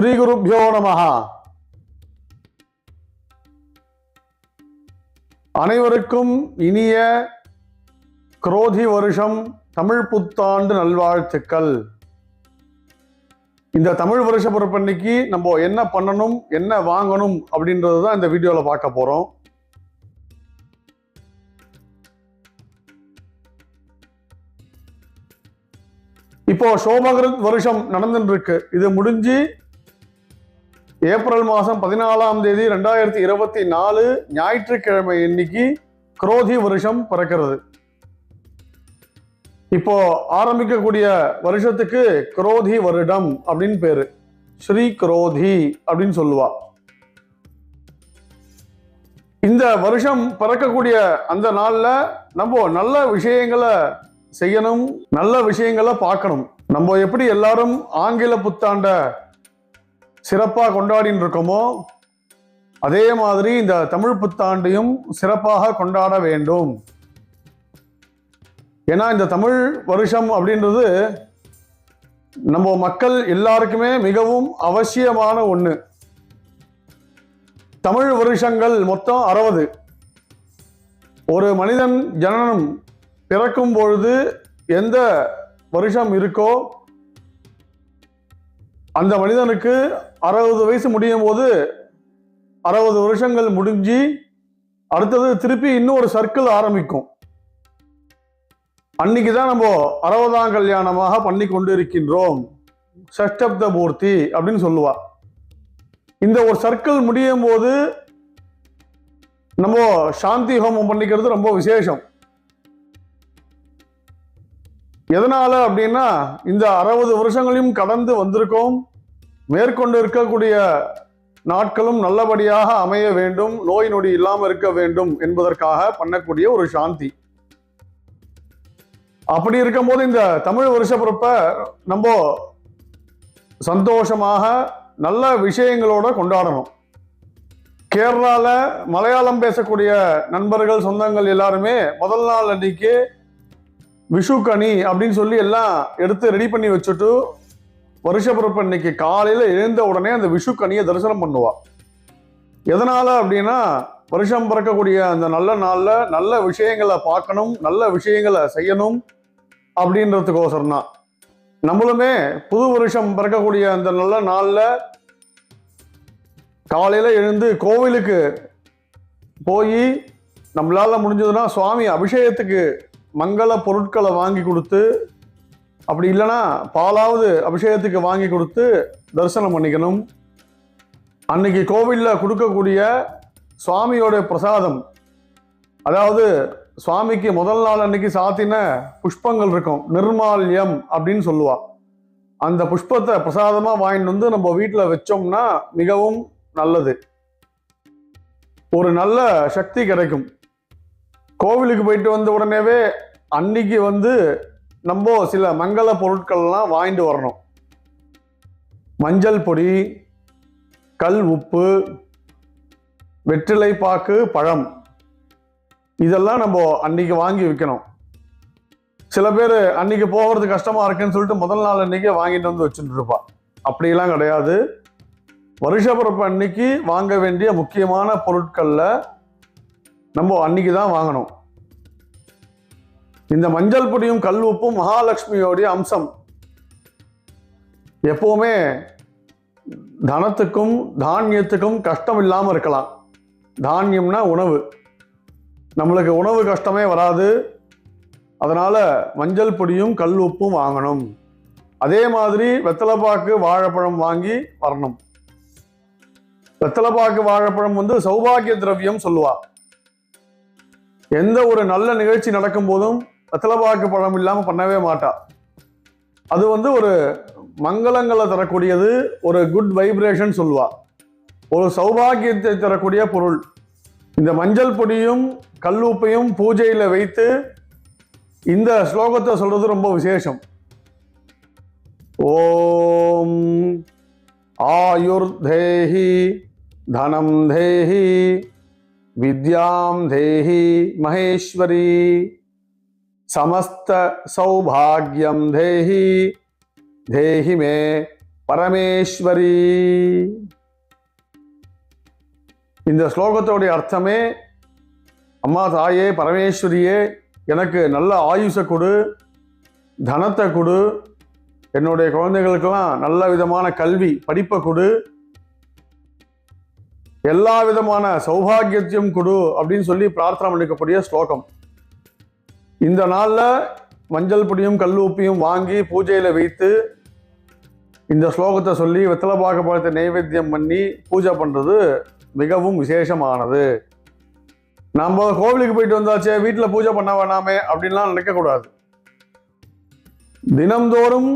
ஸ்ரீ குருப்பியோ நமஹா. அனைவருக்கும் இனிய குரோதி வருஷம் தமிழ் புத்தாண்டு நல்வாழ்த்துக்கள். இந்த தமிழ் வருஷ பிறப்பன்னைக்கு நம்ம என்ன பண்ணணும் என்ன வாங்கணும் அப்படின்றது தான் இந்த வீடியோவில் பார்க்க போகிறோம் இப்போ சோபகிருத் வருஷம் நடந்துட்டு இருக்கு. இது முடிஞ்சு ஏப்ரல் மாதம் பதினாலாம் தேதி ரெண்டாயிரத்தி இருபத்தி நாலு ஞாயிற்றுக்கிழமை இன்னைக்கு குரோதி வருஷம் பிறக்கிறது. இப்போ ஆரம்பிக்கக்கூடிய வருஷத்துக்கு குரோதி வருடம் அப்படின்னு பேரு. ஸ்ரீ குரோதி அப்படின்னு சொல்லுவா. இந்த வருஷம் பிறக்கக்கூடிய அந்த நாள்ல நம்ம நல்ல விஷயங்களை செய்யணும் நல்ல விஷயங்களை பார்க்கணும். நம்ம எப்படி எல்லாரும் ஆங்கில புத்தாண்ட சிறப்பாக கொண்டாடின்னு இருக்கோமோ அதே மாதிரி இந்த தமிழ் புத்தாண்டையும் சிறப்பாக கொண்டாட வேண்டும். ஏன்னா இந்த தமிழ் வருஷம் அப்படின்றது நம்ம மக்கள் எல்லாருக்குமே மிகவும் அவசியமான ஒன்று தமிழ் வருஷங்கள் மொத்தம் அறுபது. ஒரு மனிதன் ஜனனம் பிறக்கும் பொழுது எந்த வருஷம் இருக்கோ அந்த மனிதனுக்கு அறுபது வயசு முடியும் போது அறுபது வருஷங்கள் முடிஞ்சு அடுத்தது திருப்பி இன்னும் ஒரு சர்க்கிள் ஆரம்பிக்கும். அன்னைக்கு தான் நம்ம அறுபதாம் கல்யாணமாக பண்ணி கொண்டு இருக்கின்றோம் சஷ்டப்த மூர்த்தி அப்படின்னு சொல்லுவா. இந்த ஒரு சர்க்கிள் முடியும் போது நம்ம சாந்தி ஹோமம் பண்ணிக்கிறது ரொம்ப விசேஷம். எதனால அப்படின்னா இந்த அறுபது வருஷங்களையும் கடந்து வந்திருக்கோம். மேற்கொண்டு இருக்கக்கூடிய நாட்களும் நல்லபடியாக அமைய வேண்டும் நோய் நொடி இல்லாமல் இருக்க வேண்டும் என்பதற்காக பண்ணக்கூடிய ஒரு சாந்தி. அப்படி இருக்கும்போது இந்த தமிழ் வருஷ பிறப்ப நம்ம சந்தோஷமாக நல்ல விஷயங்களோட கொண்டாடணும். கேரளாவில் மலையாளம் பேசக்கூடிய நண்பர்கள் சொந்தங்கள் எல்லாருமே முதல் நாள் அன்னைக்கு விஷுக்கணி அப்படின்னு சொல்லி எல்லாம் எடுத்து ரெடி பண்ணி வச்சுட்டு வருஷ பிறப்பு அன்னைக்கு எழுந்த உடனே அந்த விஷு தரிசனம் பண்ணுவா. எதனால அப்படின்னா வருஷம் பிறக்கக்கூடிய அந்த நல்ல நாளில் நல்ல விஷயங்களை பார்க்கணும் நல்ல விஷயங்களை செய்யணும் அப்படின்றதுக்கோசரம் தான் நம்மளுமே புது வருஷம் பிறக்கக்கூடிய அந்த நல்ல நாளில் காலையில் எழுந்து கோவிலுக்கு போய் நம்மளால் முடிஞ்சதுன்னா சுவாமி அபிஷேகத்துக்கு மங்கள பொருட்களை வாங்கி கொடுத்து அப்படி இல்லைன்னா பாலாவது அபிஷேகத்துக்கு வாங்கி கொடுத்து தரிசனம் பண்ணிக்கணும். அன்னைக்கு கோவிலில் கொடுக்கக்கூடிய சுவாமியோட பிரசாதம். அதாவது சுவாமிக்கு முதல் நாள் அன்னைக்கு சாத்தின புஷ்பங்கள் இருக்கும். நிர்மால்யம் அப்படின்னு சொல்லுவா. அந்த புஷ்பத்தை பிரசாதமாக வாங்கிட்டு வந்து நம்ம வீட்டில் வச்சோம்னா மிகவும் நல்லது. ஒரு நல்ல சக்தி கிடைக்கும். கோவிலுக்கு போயிட்டு வந்த உடனேவே அன்னைக்கு வந்து நம்ம சில மங்கள பொருட்கள்லாம் வாங்கிட்டு வரணும். மஞ்சள் பொடி கல் உப்பு வெற்றிலை பாக்கு பழம். இதெல்லாம் நம்ம அன்னைக்கு வாங்கி வைக்கணும். சில பேர் அன்னைக்கு போகிறது கஷ்டமாக இருக்குன்னு சொல்லிட்டு முதல் நாள் அன்றைக்கே வாங்கிட்டு வந்து வச்சுட்டு இருப்பா. அப்படிலாம் கிடையாது. வருஷ பிறப்பு அன்னைக்கு வாங்க வேண்டிய முக்கியமான பொருட்களில் நம்ம அன்னைக்கு தான் வாங்கணும். இந்த மஞ்சள் பொடியும் கல் உப்பும் மகாலட்சுமியோடைய அம்சம். எப்பவுமே தனத்துக்கும் தானியத்துக்கும் கஷ்டம் இல்லாமல் இருக்கலாம். தானியம்னா உணவு. நம்மளுக்கு உணவு கஷ்டமே வராது. அதனால் மஞ்சள் பொடியும் கல் உப்பும் வாங்கணும். அதே மாதிரி வெத்தலைப்பாக்கு வாழைப்பழம் வாங்கி வரணும். வெத்தலைப்பாக்கு வாழைப்பழம் வந்து சௌபாகிய திரவியம் சொல்லுவா. எந்த ஒரு நல்ல நிகழ்ச்சி நடக்கும் போதும் வெத்தலைப்பாக்கு பழம் இல்லாமல் பண்ணவே மாட்டா. அது வந்து ஒரு மங்களங்களை தரக்கூடியது ஒரு குட் வைப்ரேஷன் சொல்வா ஒரு சௌபாகியத்தை தரக்கூடிய பொருள். இந்த மஞ்சள் பொடியும் கல்லூப்பையும் பூஜையில் வைத்து இந்த ஸ்லோகத்தை சொல்றது ரொம்ப விசேஷம். ஓம் ஆயுர் தேஹி தனம் தேஹி வித்யாம் தேஹி மகேஸ்வரி. சமஸ்த சௌபாகியம் தேஹி தேஹி மே பரமேஸ்வரி. இந்த ஸ்லோகத்தோடைய அர்த்தமே அம்மா தாயே பரமேஸ்வரியே எனக்கு நல்ல ஆயுஷை கொடு தனத்தை கொடு என்னுடைய குழந்தைகளுக்கெல்லாம் நல்ல விதமான கல்வி படிப்பை கொடு எல்லா விதமான சௌபாகியத்தையும் கொடு அப்படின்னு சொல்லி பிரார்த்தனை பண்ணிக்கக்கூடிய ஸ்லோகம். இந்த நாளில் மஞ்சள் பொடியும் கல் உப்பியும் வாங்கி பூஜையில் வைத்து இந்த ஸ்லோகத்தை சொல்லி வெத்தலை பாக்க பழத்தை நைவேத்தியம் பண்ணி பூஜை பண்ணுறது மிகவும் விசேஷமானது. நம்ம கோவிலுக்கு போயிட்டு வந்தாச்சே வீட்டில் பூஜை பண்ண வேணாமே அப்படின்லாம் நினைக்கக்கூடாது தினம்தோறும்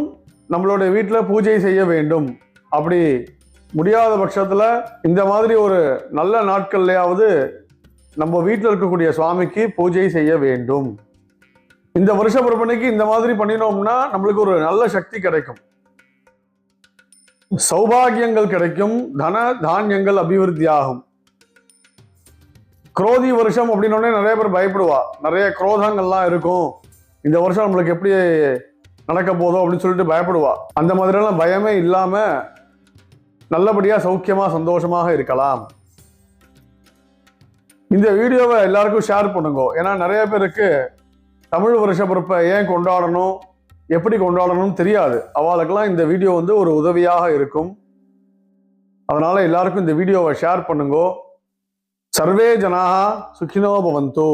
நம்மளுடைய வீட்டில் பூஜை செய்ய வேண்டும். அப்படி முடியாத பட்சத்தில் இந்த மாதிரி ஒரு நல்ல நாட்கள்லையாவது நம்ம வீட்டில் இருக்கக்கூடிய சுவாமிக்கு பூஜை செய்ய வேண்டும். இந்த வருஷ பிறப்பனைக்கு இந்த மாதிரி பண்ணினோம்னா நம்மளுக்கு ஒரு நல்ல சக்தி கிடைக்கும். சௌபாகியங்கள் கிடைக்கும் தன தானியங்கள் அபிவிருத்தி ஆகும் குரோதி வருஷம் அப்படின்னோடனே நிறைய பேர் பயப்படுவா. நிறைய குரோதங்கள்லாம் இருக்கும். இந்த வருஷம் நம்மளுக்கு எப்படி நடக்க போதோ அப்படின்னு சொல்லிட்டு பயப்படுவா. அந்த மாதிரியெல்லாம் பயமே இல்லாமல் நல்லபடியாக சௌக்கியமாக சந்தோஷமாக இருக்கலாம். இந்த வீடியோவை எல்லாருக்கும் ஷேர் பண்ணுங்க. ஏன்னா நிறைய பேருக்கு தமிழ் வருஷ பிறப்பை ஏன் கொண்டாடணும் எப்படி கொண்டாடணும்னு தெரியாது. அவளுக்கெல்லாம் இந்த வீடியோ வந்து ஒரு உதவியாக இருக்கும். அதனால் எல்லாருக்கும் இந்த வீடியோவை ஷேர் பண்ணுங்க. சர்வே ஜனாக சுகினோ பவந்தோ.